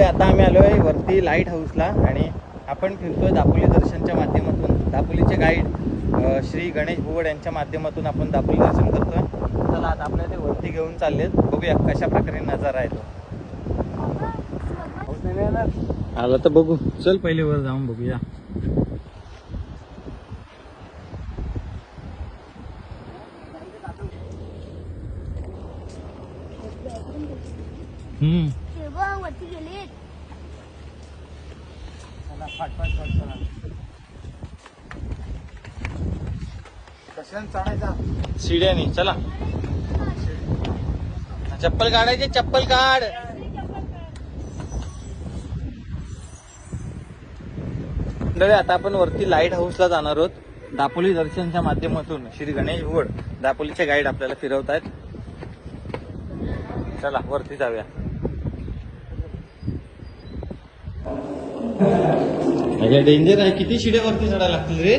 मंडळी आता आम्ही आलो आहे वरती लाइट हाऊसला आणि आपण फिरतोय दापोली दर्शनच्या माध्यमातून. दापोलीचे गाईड श्री गणेश भुवड यांच्या माध्यमातून आपण दापोली दर्शन करतोय. चला आता आपल्या ते वरती घेऊन चाललेत. बघूया कशा प्रकारे नजारा आहे तो आला तर बघू. चल पहिले वर जाऊन बघूया. हम्म. वरती गेले शिड्यानी चला. चप्पल काढायचे चप्पल काढ. मंडळी आता आपण वरती लाइट हाऊसला जाणार आहोत. दापोली दर्शनच्या माध्यमातून. श्री गणेश भुवड दापोलीचे गाईड आपल्याला फिरवत आहेत चला वरती जाऊया. डेंजर आहे. किती शिड्या वरती चढायला लागतील रे?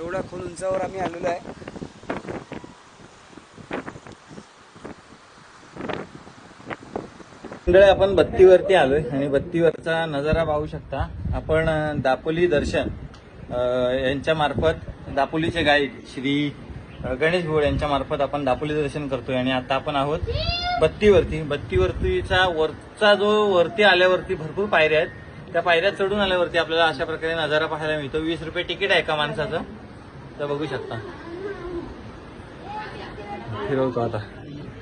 एवढ्या खोल उंचावर आम्ही आलेलो आहे. मंडळी आपण बत्तीवरती आलोय आणि बत्तीवरचा नजारा पाहू शकता. आपण दापोली दर्शन यांच्या मार्फत दापोलीचे गाईड श्री गणेश भोळ यांच्या मार्फत आपण दापोली दर्शन करतोय आणि आता आपण आहोत बत्तीवरती. बत्तीवरतीचा वरचा जो वरती आल्यावरती भरपूर पायऱ्या आहेत. त्या पायऱ्या चढून आल्यावरती आपल्याला अशा प्रकारे नजारा पाहायला मिळतो. वीस रुपये तिकीट आहे का माणसाचं. तर बघू शकता. फिरवतो आता.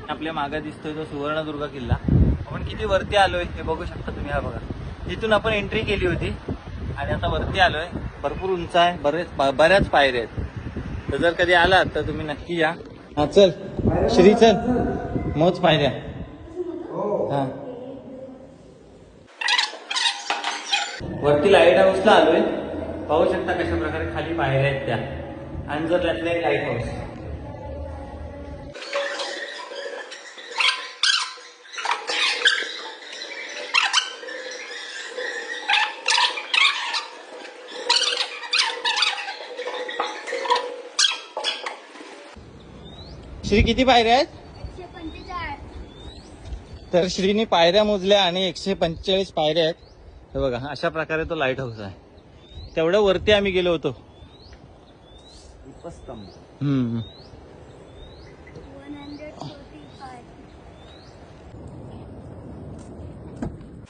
आपल्या मागे दिसतोय तो सुवर्णदुर्ग किल्ला. आपण किती वरती आलोय हे बघू शकता तुम्ही हा बघा. इथून आपण एंट्री केली होती आणि आता वरती आलोय. भरपूर उंच आहे बरेच बऱ्याच पायऱ्या आहेत. तर जर कधी आलात तर तुम्ही नक्की या. हा चल. श्री चल. मोज पायऱ्या. हा. वरती लाइट हाऊसला आलोय. पाहू शकता कशा प्रकारे खाली पायऱ्या आहेत त्या. अंजरल्यातलं एक लाइट हाऊस श्री किती पायऱ्या आहेत? तर श्रीनी पायऱ्या मोजल्या आणि एकशे पंचेचाळीस पायऱ्या आहेत. हे बघा अशा प्रकारे तो लाइट हाऊस आहे. तेवढ्या वरती आम्ही गेलो होतो.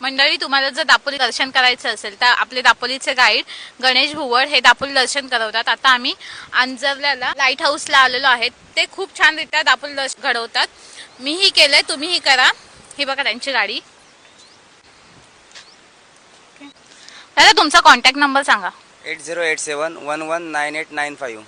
मंडळी तुम्हाला जर दापोली दर्शन करायचं असेल तर आपले दापोलीचे गाईड गणेश भुवड हे दापोली दर्शन करवतात. आता आम्ही आंजरल्याला लाइट हाऊसला आलेलो आहे ते खूप छानरित्या दापोली दर्शन घडवतात. मीही केलंय तुम्हीही करा. ही बघा त्यांची गाडी. दादा तुमचा कॉन्टॅक्ट नंबर सांगा. Eight zero eight seven one one nine eight nine five.